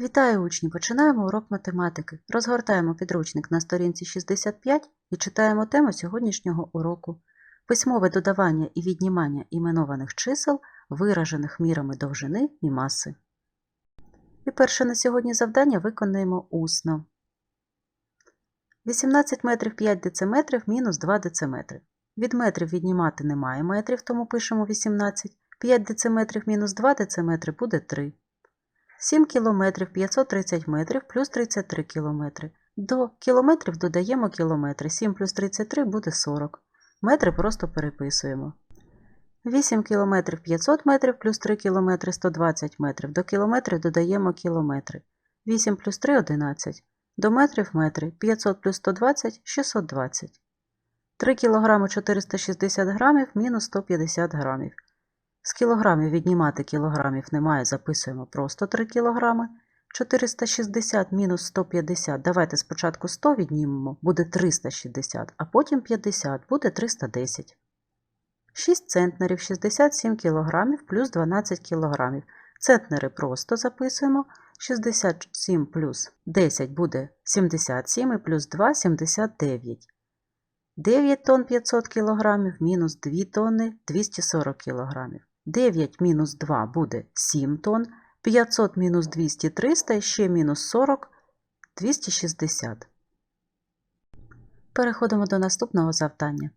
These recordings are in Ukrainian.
Вітаю учні! Починаємо урок математики. Розгортаємо підручник на сторінці 65 і читаємо тему сьогоднішнього уроку. Письмове додавання і віднімання іменованих чисел, виражених мірами довжини і маси. І перше на сьогодні завдання виконаємо усно. 18 метрів 5 дециметрів мінус 2 дециметри. Від метрів віднімати немає метрів, тому пишемо 18. 5 дециметрів мінус 2 дециметри буде 3. 7 кілометрів 530 метрів плюс 33 кілометри. До кілометрів додаємо кілометри. 7 плюс 33 буде 40. Метри просто переписуємо. 8 кілометрів 500 метрів плюс 3 кілометри 120 метрів. До кілометрів додаємо кілометри. 8 плюс 3 – 11. До метрів метри. 500 плюс 120 – 620. 3 кілограми 460 грамів мінус 150 грамів. З кілограмів віднімати кілограмів немає, записуємо просто 3 кілограми. 460 мінус 150. Давайте спочатку 100 віднімемо, буде 360, а потім 50, буде 310. 6 центнерів 67 кілограмів плюс 12 кілограмів. Центнери просто записуємо. 67 плюс 10 буде 77 і плюс 2 – 79. 9 тонн 500 кілограмів мінус 2 тонни 240 кілограмів. 9 мінус 2 буде 7 тонн, 500 мінус 200 – 300 і ще мінус 40 – 260. Переходимо до наступного завдання.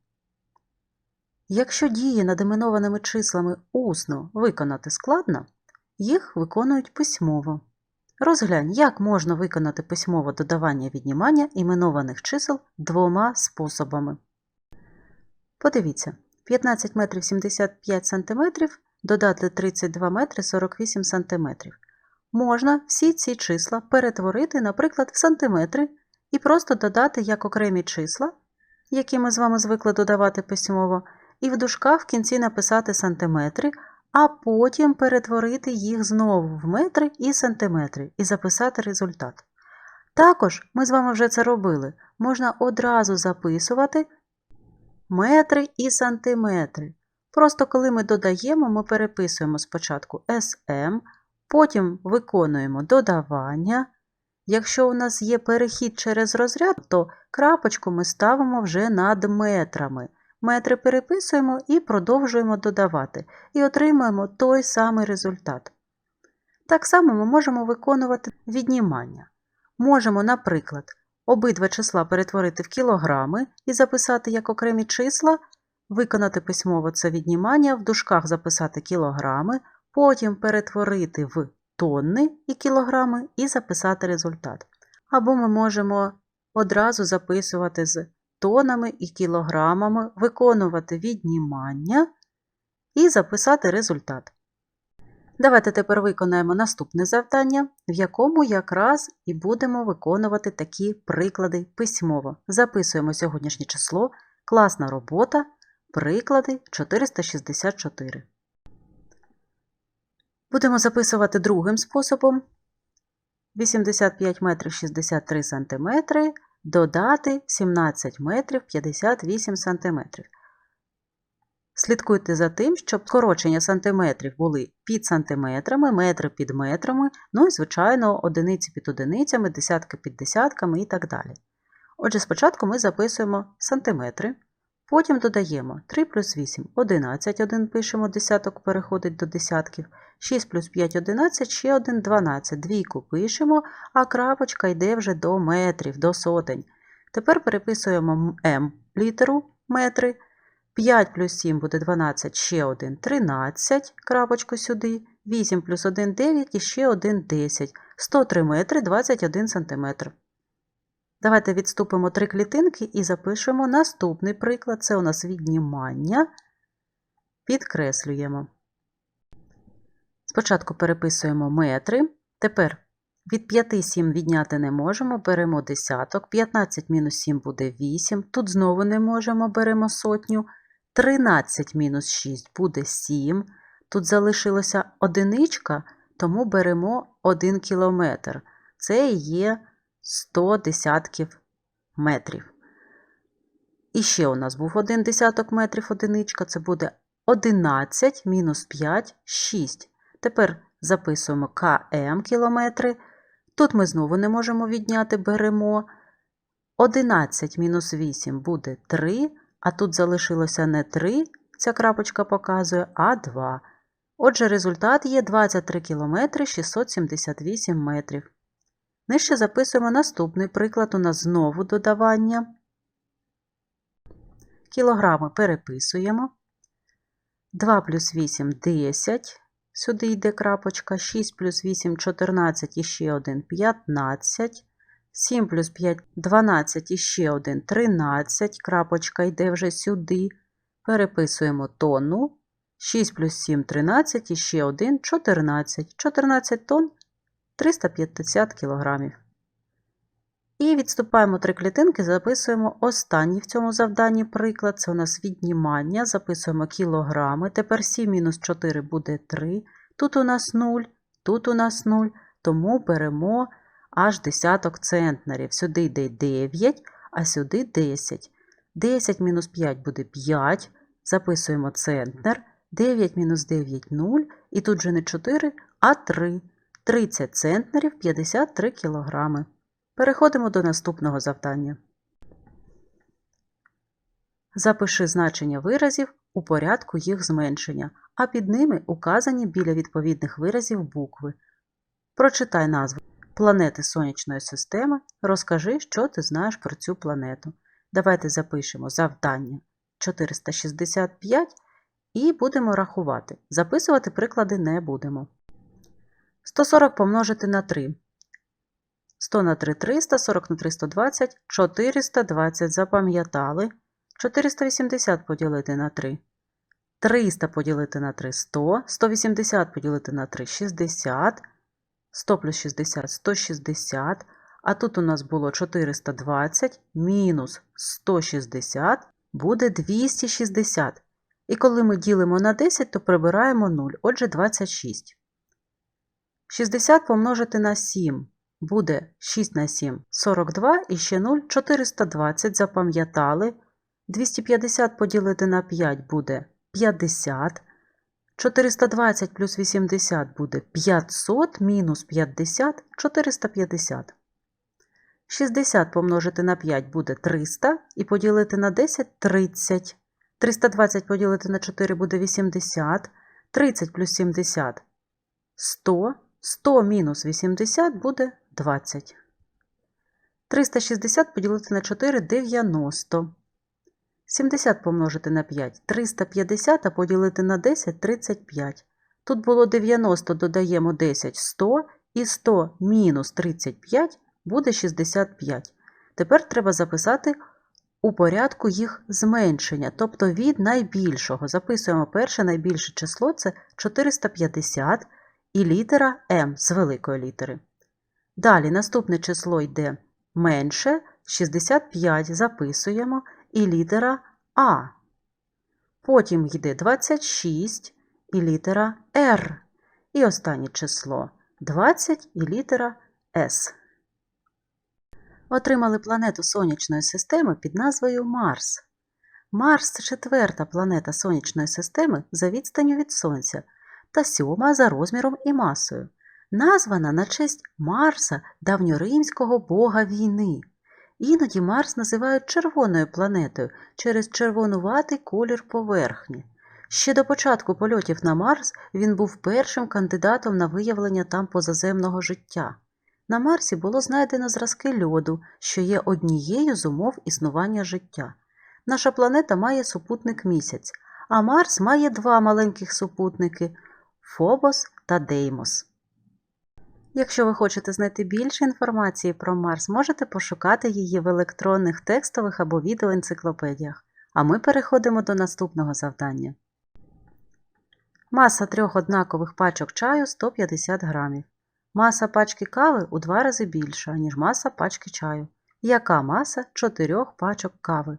Якщо дії над іменованими числами усно виконати складно, їх виконують письмово. Розглянь, як можна виконати письмово додавання віднімання іменованих чисел двома способами. Подивіться, 15 метрів 75 сантиметрів додати 32 метри 48 сантиметрів. Можна всі ці числа перетворити, наприклад, в сантиметри і просто додати як окремі числа, які ми з вами звикли додавати письмово, і в дужках в кінці написати сантиметри, а потім перетворити їх знову в метри і сантиметри і записати результат. Також ми з вами вже це робили. Можна одразу записувати метри і сантиметри. Просто коли ми додаємо, ми переписуємо спочатку SM, потім виконуємо додавання. Якщо у нас є перехід через розряд, то крапочку ми ставимо вже над метрами. Метри переписуємо і продовжуємо додавати, і отримуємо той самий результат. Так само ми можемо виконувати віднімання. Можемо, наприклад, обидва числа перетворити в кілограми і записати як окремі числа, виконати письмово це віднімання, в дужках записати кілограми, потім перетворити в тонни і кілограми і записати результат. Або ми можемо одразу записувати з тонами і кілограмами, виконувати віднімання і записати результат. Давайте тепер виконаємо наступне завдання, в якому якраз і будемо виконувати такі приклади письмово. Записуємо сьогоднішнє число, класна робота, приклади 464. Будемо записувати другим способом. 85 метрів 63 сантиметри додати 17 метрів 58 сантиметрів. Слідкуйте за тим, щоб скорочення сантиметрів були під сантиметрами, метри під метрами, ну і, звичайно, одиниці під одиницями, десятки під десятками і так далі. Отже, спочатку ми записуємо сантиметри, потім додаємо 3 плюс 8 11, 1 пишемо, десяток переходить до десятків, 6 плюс 5 11, ще 1 12, двійку пишемо, а крапочка йде вже до метрів, до сотень. Тепер переписуємо М літеру метри. 5 плюс 7 буде 12, ще 1 13, крапочку сюди, 8 плюс 1 9 і ще 1 10, 103 метри 21 сантиметр. Давайте відступимо три клітинки і запишемо наступний приклад. Це у нас віднімання. Підкреслюємо. Спочатку переписуємо метри. Тепер від 5 7 відняти не можемо, беремо десяток. 15 мінус 7 буде 8. Тут знову не можемо, беремо сотню. 13 мінус 6 буде 7. Тут залишилося одиничка, тому беремо 1 кілометр. Це є 100 десятків метрів. І ще у нас був 1 десяток метрів одиничка, це буде 11 мінус 5 6. Тепер записуємо КМ кілометри. Тут ми знову не можемо відняти, беремо. 11 мінус 8 буде 3, а тут залишилося не 3, ця крапочка показує, а 2. Отже, результат є 23 км 678 метрів. Нижче записуємо наступний приклад. У нас знову додавання. Кілограми переписуємо. 2 плюс 8 – 10. Сюди йде крапочка. 6 плюс 8 – 14 і ще 1 – 15. 7 плюс 5 – 12 і ще 1 – 13. Крапочка йде вже сюди. Переписуємо тонну. 6 плюс 7 – 13 і ще 1 – 14. 14 тонн 350 кілограмів. І відступаємо три клітинки, записуємо останній в цьому завданні приклад. Це у нас віднімання. Записуємо кілограми. Тепер 7 мінус 4 буде 3. Тут у нас 0, тут у нас 0, тому беремо аж десяток центнерів. Сюди йде 9, а сюди 10. 10 мінус 5 буде 5. Записуємо центнер. 9 мінус 9 – 0. І тут же не 4, а 3. 30 центнерів 53 кілограми. Переходимо до наступного завдання. Запиши значення виразів у порядку їх зменшення, а під ними указані біля відповідних виразів букви. Прочитай назву планети Сонячної системи, розкажи, що ти знаєш про цю планету. Давайте запишемо завдання 465 і будемо рахувати. Записувати приклади не будемо. 140 помножити на 3. 100 на 3 – 300, 40 на 3 – 120, 420 запам'ятали. 480 поділити на 3. 300 поділити на 3 – 100, 180 поділити на 3 – 60, 100 плюс 60 – 160, а тут у нас було 420 мінус 160 буде 260. І коли ми ділимо на 10, то прибираємо 0, отже 26. 60 помножити на 7 буде 6 на 7 – 42 і ще 0 – 420, запам'ятали. 250 поділити на 5 буде 50. 420 плюс 80 буде 500, мінус 50 – 450. 60 помножити на 5 буде 300 і поділити на 10 – 30. 320 поділити на 4 буде 80. 30 плюс 70 – 100. 100 мінус 80 буде 20. 360 поділити на 4 – 90. 70 помножити на 5 – 350, а поділити на 10 – 35. Тут було 90, додаємо 10 – 100, і 100 мінус 35 буде 65. Тепер треба записати у порядку їх зменшення, тобто від найбільшого. Записуємо перше найбільше число це 450 і літера М з великої літери. Далі наступне число йде менше 65, записуємо і літера А. Потім йде 26 і літера Р. І останнє число 20 і літера С. Отримали планету Сонячної системи під назвою Марс. Марс четверта планета Сонячної системи за відстанню від Сонця та сьома за розміром і масою, названа на честь Марса, давньоримського бога війни. Іноді Марс називають червоною планетою через червонуватий колір поверхні. Ще до початку польотів на Марс він був першим кандидатом на виявлення там позаземного життя. На Марсі було знайдено зразки льоду, що є однією з умов існування життя. Наша планета має супутник місяць, а Марс має два маленьких супутники Фобос та Деймос. Якщо ви хочете знайти більше інформації про Марс, можете пошукати її в електронних текстових або відеоенциклопедіях. А ми переходимо до наступного завдання. Маса трьох однакових пачок чаю 150 грамів. Маса пачки кави у два рази більша, ніж маса пачки чаю. Яка маса чотирьох пачок кави?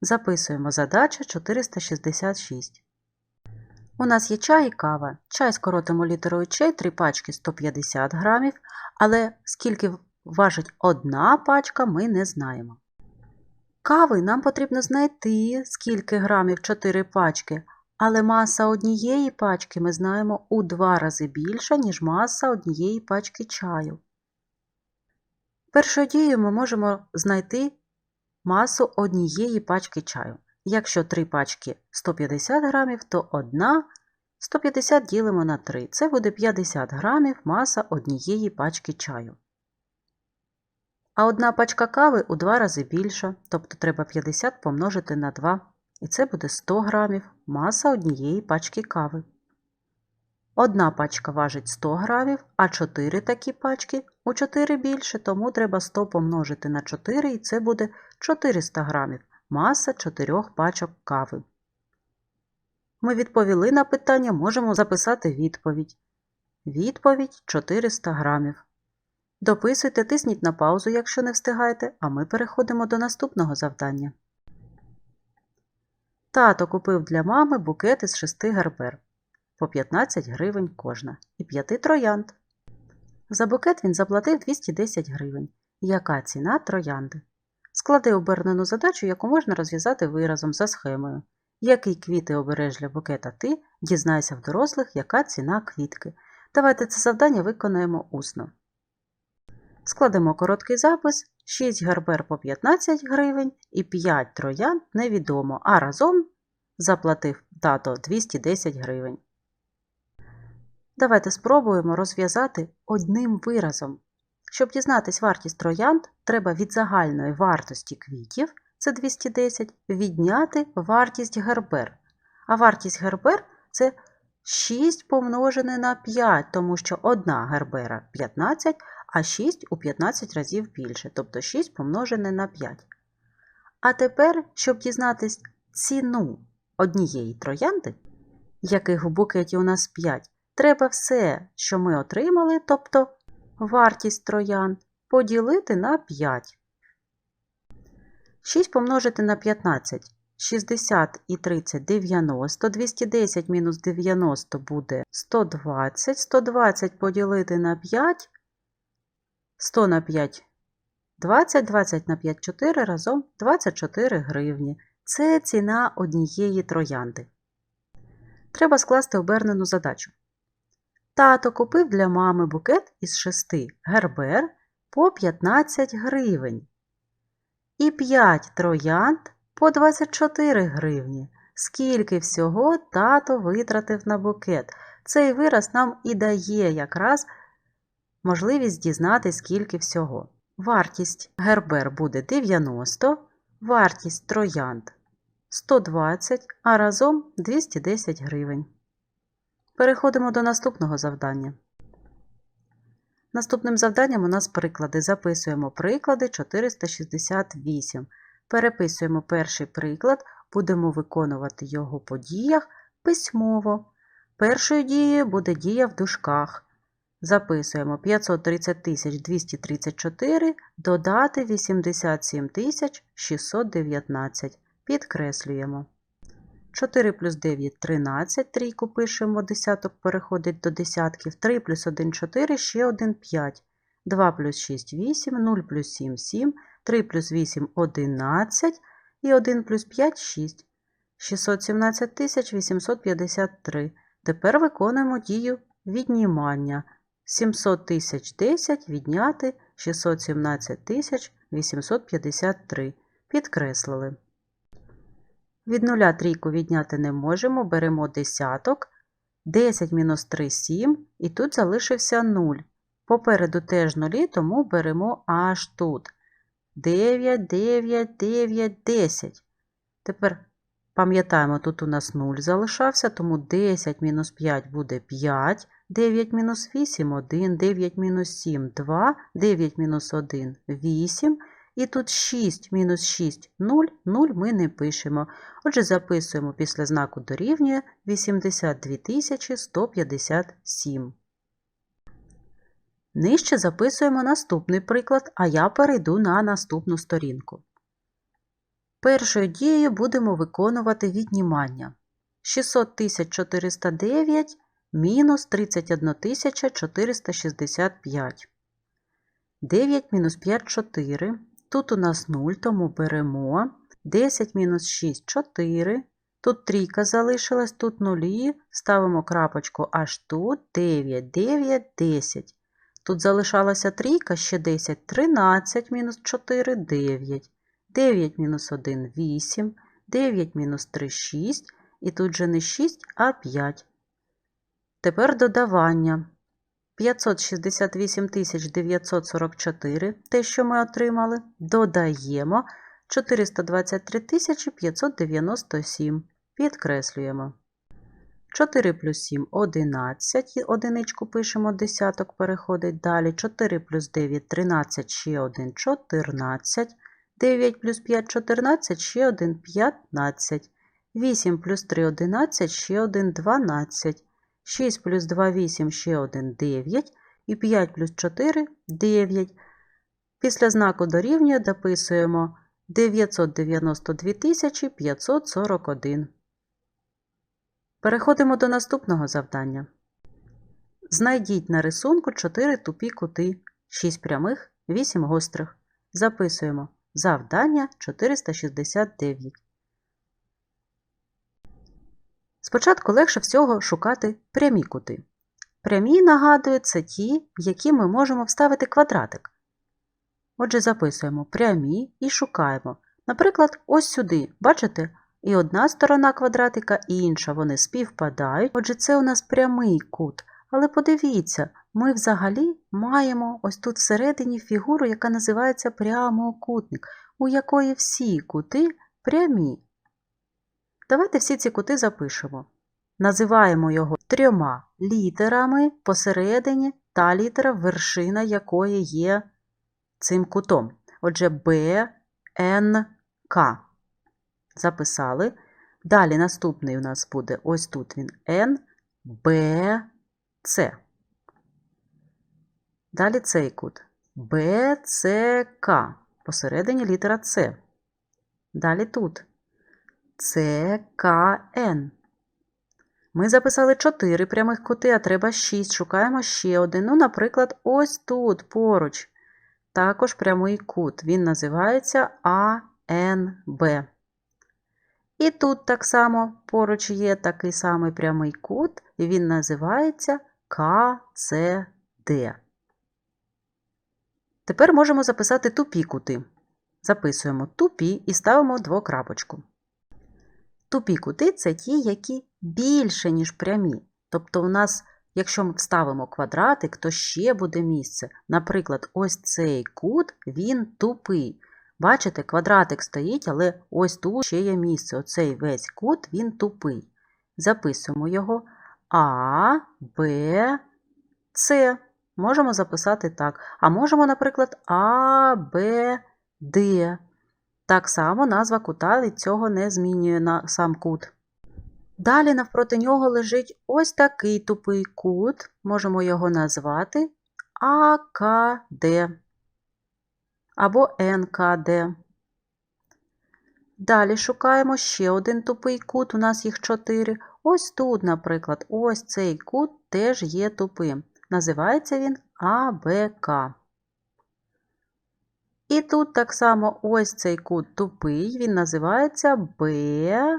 Записуємо задача 466. У нас є чай і кава. Чай скоротимо літерою Ч, три пачки 150 грамів, але скільки важить одна пачка, ми не знаємо. Кави нам потрібно знайти, скільки грамів 4 пачки, але маса однієї пачки ми знаємо у два рази більша, ніж маса однієї пачки чаю. Першою дією ми можемо знайти масу однієї пачки чаю. Якщо три пачки 150 грамів, то одна 150 ділимо на 3. Це буде 50 грамів маса однієї пачки чаю. А одна пачка кави у два рази більша, тобто треба 50 помножити на 2, і це буде 100 грамів маса однієї пачки кави. Одна пачка важить 100 грамів, а 4 такі пачки у 4 більше, тому треба 100 помножити на 4, і це буде 400 грамів маса 4 пачок кави. Ми відповіли на питання, можемо записати відповідь. Відповідь 400 грамів. Дописуйте, тисніть на паузу, якщо не встигаєте, а ми переходимо до наступного завдання. Тато купив для мами букет із 6 гербер по 15 гривень кожна і 5 троянд. За букет він заплатив 210 гривень. Яка ціна троянди? Склади обернену задачу, яку можна розв'язати виразом за схемою. Який квіти обереш для букета ти, дізнайся в дорослих, яка ціна квітки. Давайте це завдання виконаємо усно. Складемо короткий запис: 6 гербер по 15 гривень і 5 троян невідомо, а разом заплатив тато 210 гривень. Давайте спробуємо розв'язати одним виразом. Щоб дізнатись вартість троянд, треба від загальної вартості квітів це 210, відняти вартість гербер. А вартість гербер це 6 помножене на 5, тому що одна гербера 15, а 6 у 15 разів більше, тобто 6 помножене на 5. А тепер, щоб дізнатись ціну однієї троянди, яких в букеті у нас 5, треба все, що ми отримали, тобто вартість троянд, поділити на 5. 6 помножити на 15. 60 і 30 90, 210 мінус 90 буде 120, 120 поділити на 5, 100 на 5 20, 20 на 5 4 разом 24 гривні. Це ціна однієї троянди. Треба скласти обернену задачу. Тато купив для мами букет із 6 гербер по 15 гривень і 5 троянд по 24 гривні. Скільки всього тато витратив на букет. Цей вираз нам і дає якраз можливість дізнатися, скільки всього. Вартість гербер буде 90, вартість троянд 120, а разом 210 гривень. Переходимо до наступного завдання. Наступним завданням у нас приклади. Записуємо приклади 468. Переписуємо перший приклад, будемо виконувати його по діях письмово. Першою дією буде дія в дужках. Записуємо 530 234 додати 87 619. Підкреслюємо. 4 плюс 9 13, трійку пишемо, десяток переходить до десятків. 3 плюс 1 4, ще 1 5. 2 плюс 6 8, 0 плюс 7 7, 3 плюс 8 11 і 1 плюс 5 6. 617 853. Тепер виконуємо дію віднімання. 700 тисяч 10 відняти 617 853. Підкреслили. Від нуля трійку відняти не можемо, беремо десяток. 10 мінус 3 7, і тут залишився 0. Попереду теж нулі, тому беремо аж тут. 9, 9, 9, 10. Тепер пам'ятаємо, тут у нас 0 залишався, тому 10 мінус 5 буде 5, 9 мінус 8 1, 9 мінус 7 2, 9 мінус 1 8. І тут 6 мінус 6 0, 0 ми не пишемо. Отже, записуємо після знаку дорівнює 82 157. Нижче записуємо наступний приклад, а я перейду на наступну сторінку. Першою дією будемо виконувати віднімання. 600 409 мінус 31 465. 9 мінус 5 4. Тут у нас 0, тому беремо 10 мінус 6 4. Тут трійка залишилась, тут нулі, ставимо крапочку аж тут 9, 9, 10. Тут залишалася трійка, ще 10, 13 мінус 4, 9. 9 мінус 1 – 8, 9 мінус 3 – 6, і тут же не 6, а 5. Тепер додавання. 568 944, те, що ми отримали, додаємо 423 597, підкреслюємо. 4 плюс 7 – 11, одиничку пишемо, десяток переходить далі. 4 плюс 9 – 13, ще 1 – 14. 9 плюс 5 – 14, ще 1 – 15. 8 плюс 3 – 11, ще 1 – 12. 6 плюс 2 – 8, ще 1 – 9. І 5 плюс 4 – 9. Після знаку дорівнює дописуємо 992 541. Переходимо до наступного завдання. Знайдіть на рисунку 4 тупі кути, 6 прямих, 8 гострих. Записуємо завдання 469. Спочатку легше всього шукати прямі кути. Прямі, нагадую, це ті, в які ми можемо вставити квадратик. Отже, записуємо прямі і шукаємо. Наприклад, ось сюди, бачите? І одна сторона квадратика, і інша вони співпадають. Отже, це у нас прямий кут. Але подивіться, ми взагалі маємо ось тут всередині фігуру, яка називається прямокутник, у якої всі кути прямі. Давайте всі ці кути запишемо. Називаємо його трьома літерами посередині та літера, вершина якої є цим кутом. Отже, Б, Н, К. Записали. Далі наступний у нас буде ось тут він Н, Б, С. Далі цей кут. Б, С, К. Посередині літера С. Далі тут. К, Ми записали 4 прямих кути, а треба 6. Шукаємо ще один. Ну, наприклад, ось тут поруч. Також прямий кут. Він називається АНБ. І тут так само поруч є такий самий прямий кут, і він називається КЦД. Тепер можемо записати тупі кути. Записуємо тупі і ставимо двокрапочку. Тупі кути це ті, які більше, ніж прямі. Тобто, у нас, якщо ми вставимо квадратик, то ще буде місце. Наприклад, ось цей кут, він тупий. Бачите, квадратик стоїть, але ось тут ще є місце. Оцей весь кут, він тупий. Записуємо його А, Б, С. Можемо записати так. А можемо, наприклад, А, Б, Д. Так само назва кута від цього не змінює на сам кут. Далі навпроти нього лежить ось такий тупий кут. Можемо його назвати АКД або НКД. Далі шукаємо ще один тупий кут, у нас їх чотири. Ось тут, наприклад, ось цей кут теж є тупим. Називається він АБК. І тут так само ось цей кут тупий, він називається БКД.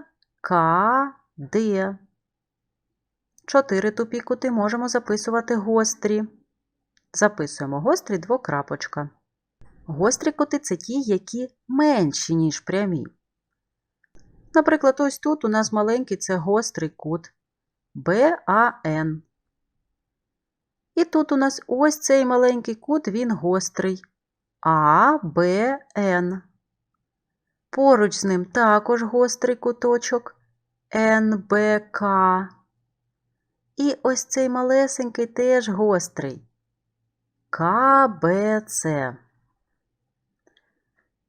Чотири тупі кути можемо записувати гострі. Записуємо гострі двокрапочка. Гострі кути це ті, які менші, ніж прямі. Наприклад, ось тут у нас маленький це гострий кут БАН. І тут у нас ось цей маленький кут, він гострий АБН. Поруч з ним також гострий куточок НБК. І ось цей малесенький теж гострий КБЦ.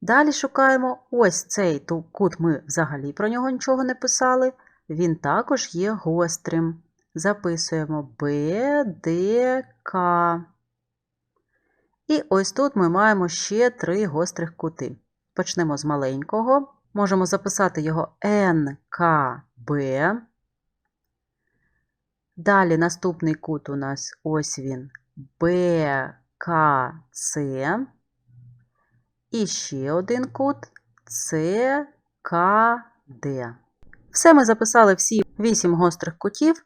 Далі шукаємо ось цей кут, ми взагалі про нього нічого не писали. Він також є гострим. Записуємо БДК. І ось тут ми маємо ще три гострих кути. Почнемо з маленького. Можемо записати його НКБ. Далі наступний кут у нас ось він БКЦ. І ще один кут ЦКД. Все ми записали всі 8 гострих кутів.